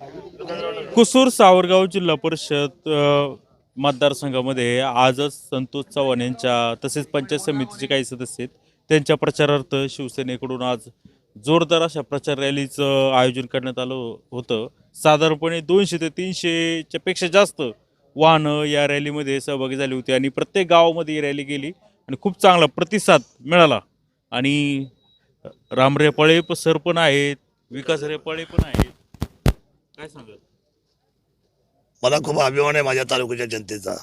कुसूर सावरगाव जिल्हा परिषद मतदारसंघामध्ये आजच संतोष चव्हाण यांच्या तसेच पंचायत समितीचे काही सदस्य आहेत. त्यांच्या प्रचारार्थ शिवसेनेकडून आज जोरदार अशा प्रचार रॅलीचं आयोजन करण्यात आलं होतं. साधारणपणे दोनशे ते तीनशेच्या पेक्षा जास्त वाहनं या रॅलीमध्ये सहभागी झाली होती आणि प्रत्येक गावामध्ये ही रॅली गेली आणि खूप चांगला प्रतिसाद मिळाला. आणि राम रेपाळे पण सर पण आहेत विकास रेपाळे पण आहेत. काय सांगाल? मला खूप अभिमान आहे माझ्या तालुक्याच्या जनतेचा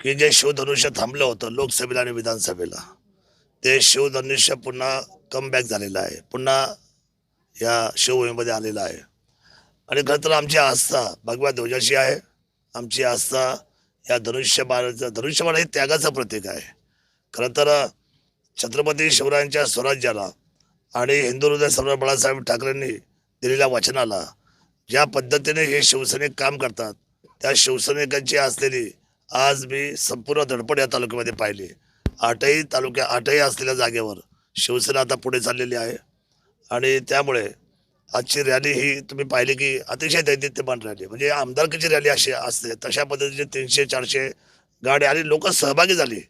की जे शिवधनुष्य थांबलं होतं लोकसभेला आणि विधानसभेला ते शिवधनुष्य पुन्हा कमबॅक झालेलं आहे. पुन्हा या शिवभूमीमध्ये आलेलं आहे. आणि खरं तर आमची आस्था भगव्या ध्वजाशी आहे. आमची आस्था या धनुष्यबाणाचं धनुष्यबाण हे त्यागाचं प्रतीक आहे. खरं तर छत्रपती शिवरायांच्या स्वराज्याला आणि हिंदू हृदय सम्राट बाळासाहेब ठाकरेंनी दिलेल्या वचनाला ज्या पद्धतीने हे शिवसैनिक काम करतात त्या शिवसैनिकांची असलेली आज मी संपूर्ण धडपड या तालुक्यामध्ये पाहिली. आठही तालुक्या आठही असलेल्या जागेवर शिवसेना आता पुढे चाललेली आहे. आणि त्यामुळे आजची रॅली ही तुम्ही पाहिली की अतिशय दैदित्यमान रॅली. म्हणजे आमदारकीची रॅली अशी असते तशा पद्धतीचे तीनशे चारशे गाड्या आणि लोक सहभागी झाली.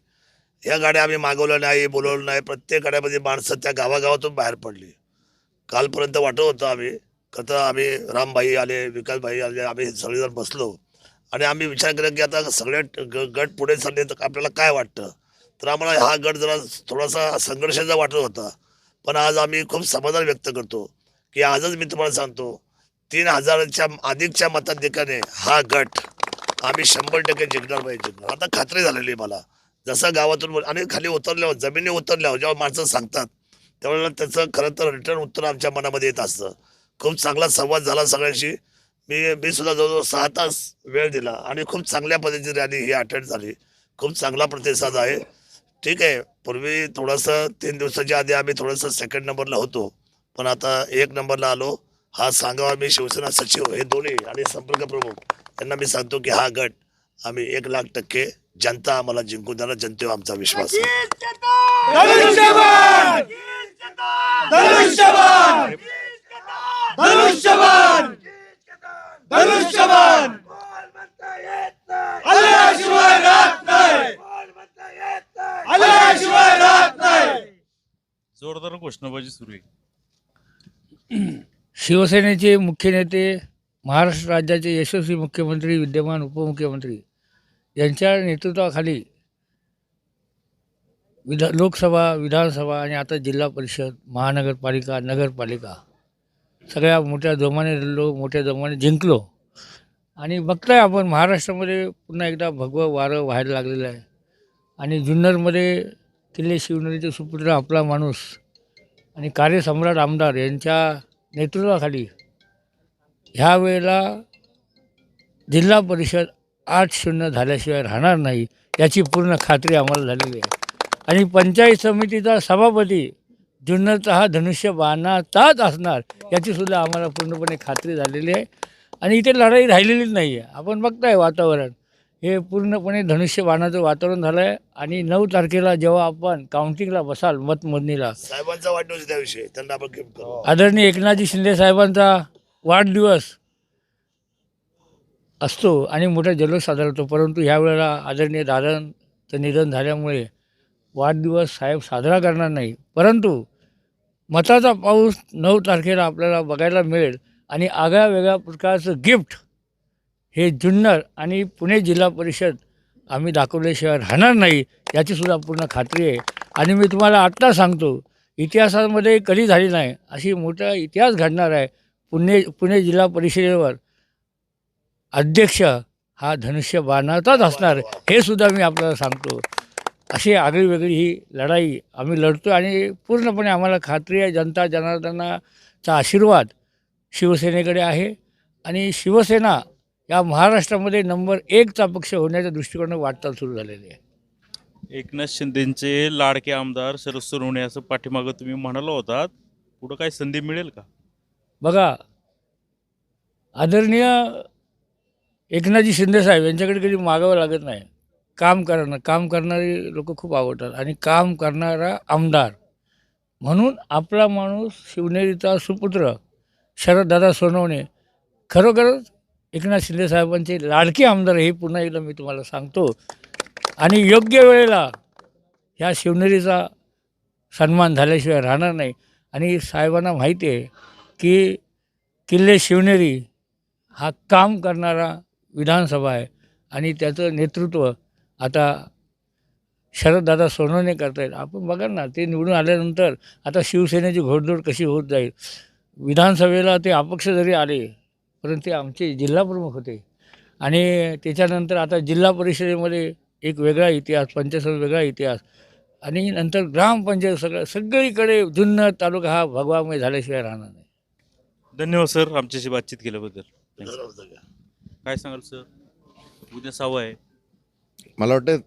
या गाड्या आम्ही मागवल्या नाही बोलवलं नाही प्रत्येक गाड्यामध्ये माणसं त्या गावागावातून बाहेर पडली. कालपर्यंत वाटत होतं आम्ही कसं आम्ही रामभाई आले विकासभाई आले आम्ही सगळेजण बसलो. आणि आम्ही विचार केला की आता सगळे ग- गट पुढे चालले तर आपल्याला काय वाटतं? तर आम्हाला हा गट जरा थोडासा संघर्षाचा वाटत होता. पण आज आम्ही खूप समाधान व्यक्त करतो की आजच मी तुम्हाला सांगतो तीन हजाराच्या अधिकच्या मताधिकाने हा गट आम्ही शंभर टक्के जिंकणार पाहिजे आता खात्री झालेली आहे मला. जसं गावातून आणि खाली उतरल्यावर जमिनी उतरल्यावर जेव्हा माणसं सांगतात त्यावेळेला त्याचं खरं तर रिटर्न उत्तर आमच्या मनामध्ये येत असतं. खूप चांगला संवाद झाला सगळ्यांशी. मी मी सुद्धा जवळजवळ सहा तास वेळ दिला आणि खूप चांगल्या पद्धतीची रॅली ही अटेंड झाली. खूप चांगला प्रतिसाद आहे. ठीक आहे. पूर्वी थोडंसं तीन दिवसाच्या आधी आम्ही थोडंसं सेकंड नंबरला होतो. पण आता एक नंबरला आलो. हा सांगावा मी शिवसेना सचिव हे दोन्ही आणि संपर्क प्रमुख यांना मी सांगतो की हा गट आम्ही एक लाख टक्के जनता आम्हाला जिंकून देणार. जनतेवर आमचा विश्वास आहे. जोरदार घोषणाबाजी सुरू आहे. शिवसेनेचे मुख्य नेते महाराष्ट्र राज्याचे यशस्वी मुख्यमंत्री विद्यमान उपमुख्यमंत्री यांच्या नेतृत्वाखाली विधा लोकसभा विधानसभा आणि आता जिल्हा परिषद महानगरपालिका नगरपालिका सगळ्या मोठ्या जोमाने लढलो मोठ्या जोमाने जिंकलो. आणि बघताय आपण महाराष्ट्रामध्ये पुन्हा एकदा भगवं वारं व्हायला लागलेलं आहे. आणि जुन्नरमध्ये किल्ले शिवनेरीचे सुपुत्र आपला माणूस आणि कार्यसम्राट आमदार यांच्या नेतृत्वाखाली ह्या वेळेला जिल्हा परिषद आठ शून्य झाल्याशिवाय राहणार नाही याची पूर्ण खात्री आम्हाला झालेली आहे. आणि पंचायत समितीचा सभापती जुन्नरचा हा धनुष्य बाणाचाच असणार याची सुद्धा आम्हाला पूर्णपणे खात्री झालेली आहे. आणि इथे लढाई राहिलेलीच नाही आहे आपण बघताय वातावरण. हे पूर्णपणे धनुष्य बाणाचं वातावरण झालं आहे आणि नऊ तारखेला जेव्हा आपण काउंटिंगला बसाल मतमोजणीला साहेबांचा वाढदिवस त्याविषयी. त्यांना आपण करू. आदरणीय एकनाथजी शिंदे साहेबांचा वाढदिवस असतो आणि मोठा जल्लोष साजरा होतो. परंतु ह्या वेळेला आदरणीय दादांचं निधन झाल्यामुळे वाढदिवस साहेब साजरा करणार नाही परंतु मताचा पाऊस नऊ तारखेला आपल्याला बघायला मिळेल. आणि आगळ्या वेगळ्या प्रकारचं गिफ्ट हे जुन्नर आणि पुणे जिल्हा परिषद आम्ही दाखवल्याशिवाय राहणार नाही याचीसुद्धा पूर्ण खात्री आहे. आणि मी तुम्हाला आत्ता सांगतो इतिहासामध्ये कधी झाली नाही अशी मोठा इतिहास घडणार आहे. पुणे पुणे जिल्हा परिषदेवर अध्यक्ष हा धनुष्य बाणाचाच असणार हे सुद्धा मी आपल्याला सांगतो. अशी आगळी वेगळी ही लढाई आम्ही लढतो आणि पूर्णपणे आम्हाला खात्री आहे जनता जनार्दनाचा आशीर्वाद शिवसेनेकडे आहे आणि शिवसेना या महाराष्ट्रामध्ये नंबर एकचा पक्ष होण्याच्या दृष्टिकोनानं वाटचाल सुरू झालेली आहे. एकनाथ शिंदेचे लाडके आमदार शरद सोनवणे असं पाठीमागं तुम्ही म्हणाला होतात पुढं काय संधी मिळेल का? बघा आदरणीय एकनाथजी शिंदेसाहेब यांच्याकडे कधी मागावं लागत नाही. काम करणं काम करणारी लोक खूप आवडतात. आणि काम करणारा आमदार. म्हणून आपला माणूस शिवनेरीचा सुपुत्र शरददादा सोनवणे खरोखरच एकनाथ शिंदे साहेबांचे लाडके आमदार हे पुन्हा एकदा मी तुम्हाला सांगतो. आणि योग्य वेळेला ह्या शिवनेरीचा सन्मान झाल्याशिवाय राहणार नाही. आणि साहेबांना माहिती आहे की किल्ले शिवनेरी हा काम करणारा विधानसभा आहे. आणि त्याचं नेतृत्व आता शरददादा सोनवणे करतायत. आपण बघा ना ते निवडून आल्यानंतर आता शिवसेनेची घोडदौड कशी होत जाईल? विधानसभेला ते अपक्ष जरी आले परंतु ते आमचे जिल्हाप्रमुख होते. आणि त्याच्यानंतर आता जिल्हा परिषदेमध्ये एक वेगळा इतिहास पंचायत वेगळा इतिहास. आणि नंतर ग्रामपंचायत सगळं सगळीकडे जुन्नर तालुका हा भगवामय झाल्याशिवाय राहणार नाही. धन्यवाद सर आमच्याशी बातचीत केल्याबद्दल. काय सांगाल सर? उद्या सहावं आहे. मला वाटतं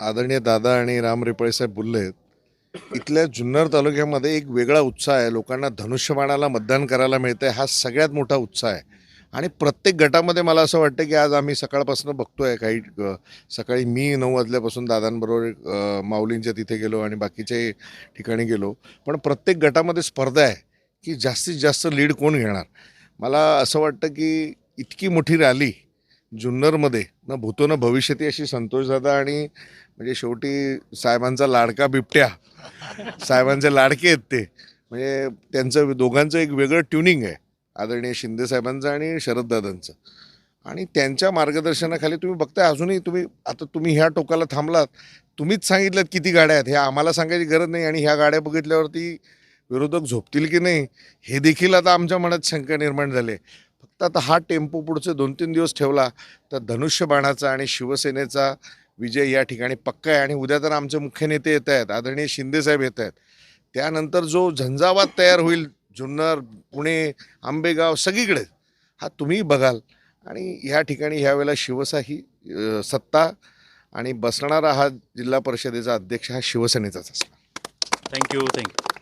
आदरणीय दादा आणि राम रिपळे साहेब बोलले इथल्या जुन्नर तालुक्यामध्ये एक वेगळा उत्साह आहे. लोकांना धनुष्यबाणाला मतदान करायला मिळतंय. हा सगळ्यात मोठा उत्साह आहे. आणि प्रत्येक गटामध्ये मला असं वाटतं की आज आम्ही सकाळपासून बघतोय काही सकाळी मी नऊ वाजल्यापासून दादांबरोबर माऊलींच्या तिथे गेलो आणि बाकीच्या ठिकाणी गेलो. पण प्रत्येक गटामध्ये स्पर्धा आहे की जास्तीत जास्त लीड कोण घेणार? मला असं वाटतं की इतकी मोठी रॅली जुन्नरमध्ये ना भूतो ना भविष्यती अशी संतोषदादा आणि म्हणजे शेवटी साहेबांचा लाडका बिबट्या साहेबांचे लाडके आहेत ते. म्हणजे त्यांचं दोघांचं एक वेगळं ट्युनिंग आहे आदरणीय शिंदे साहेबांचं आणि शरददादांचं आणि त्यांच्या मार्गदर्शनाखाली तुम्ही बघताय अजूनही तुम्ही आता तुम्ही ह्या टोकाला थांबलात तुम्हीच सांगितलं किती गाड्या आहेत हे आम्हाला सांगायची गरज नाही आणि ह्या गाड्या बघितल्यावरती विरोधक झोपतील की नाही हे देखील आता आमच्या मनात शंका निर्माण झाले फक्त आता हा टेम्पो पुढचे दोन तीन दिवस ठेवला तर धनुष्यबाणाचा आणि शिवसेनेचा विजय या ठिकाणी पक्का आहे. आणि उद्या तर आमचे मुख्य नेते येत आहेत आदरणीय शिंदेसाहेब येत आहेत. त्यानंतर जो झंझावात तयार होईल जुन्नर पुणे आंबेगाव सगळीकडे हा तुम्ही बघाल. आणि ह्या ठिकाणी ह्यावेळेला शिवसा ही सत्ता आणि बसणारा हा जिल्हा परिषदेचा अध्यक्ष हा शिवसेनेचाच असणार. Thank you thank you